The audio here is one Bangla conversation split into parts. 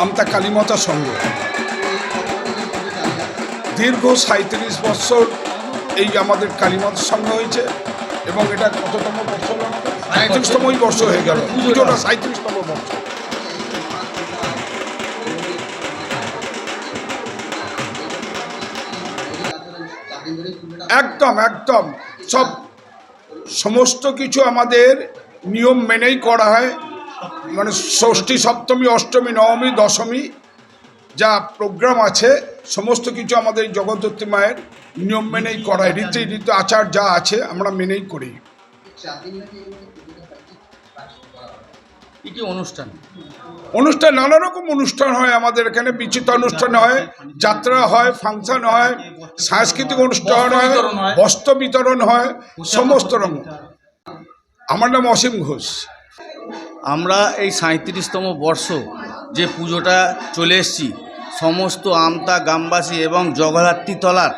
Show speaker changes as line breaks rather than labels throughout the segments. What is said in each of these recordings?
আমতা কালীমাতা সংঘ দীর্ঘ সাঁত্রিশ বছর এই আমাদের কালীমাতা সংঘ হয়েছে এবং এটা কততম আমাদের? সাঁত্রিশতমই বর্ষ হয়ে গেল। পুজোটা সাঁত্রিশতম বর্ষ। একদম একদম। সব সমস্ত কিছু আমাদের নিয়ম মেনেই করা হয়। মানে ষষ্ঠী সপ্তমী অষ্টমী নবমী দশমী যা প্রোগ্রাম আছে সমস্ত কিছু আমাদের এই জগদ্ধাত্রী মায়ের নিয়ম মেনেই করা হয়। রীতি রীতি আচার যা আছে আমরা মেনেই করি।
অনুষ্ঠান?
অনুষ্ঠান নানা রকম অনুষ্ঠান হয় আমাদের এখানে বিচিত্র অনুষ্ঠান হয় যাত্রা হয় ফাংশন হয় সাংস্কৃতিক অনুষ্ঠান হয়
হয়।
বস্ত্র বিতরণ হয় সমস্ত রকম। আমার নাম অসীম ঘোষ।
আমরা এই সাঁত্রিশতম বর্ষ যে পুজোটা চলে এসেছি, সমস্ত আমতা, গ্রামবাসী এবং তলার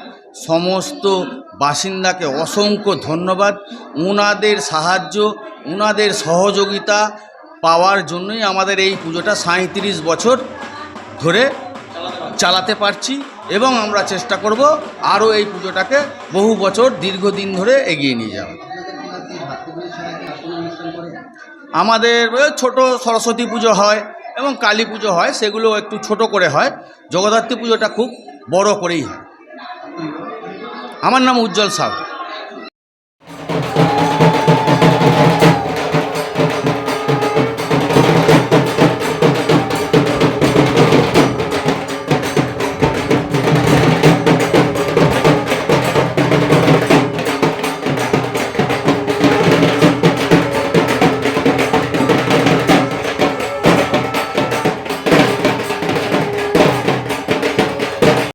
সমস্ত বাসিন্দাকে অসংখ্য ধন্যবাদ। ওনাদের সাহায্য ওনাদের সহযোগিতা পাওয়ার জন্যই আমাদের এই পুজোটা সাঁত্রিশ বছর ধরে চালাতে পারছি এবং আমরা চেষ্টা করব আরও এই পুজোটাকে বহু বছর দীর্ঘদিন ধরে এগিয়ে নিয়ে যাওয়া আমাদের ছোট সরস্বতী পুজো হয় এবং কালী পুজো হয়, সেগুলো একটু ছোট করে হয়। জগদ্ধাত্রী পুজোটা খুব বড় করেই হয়। আমার নাম উজ্জ্বল সাউ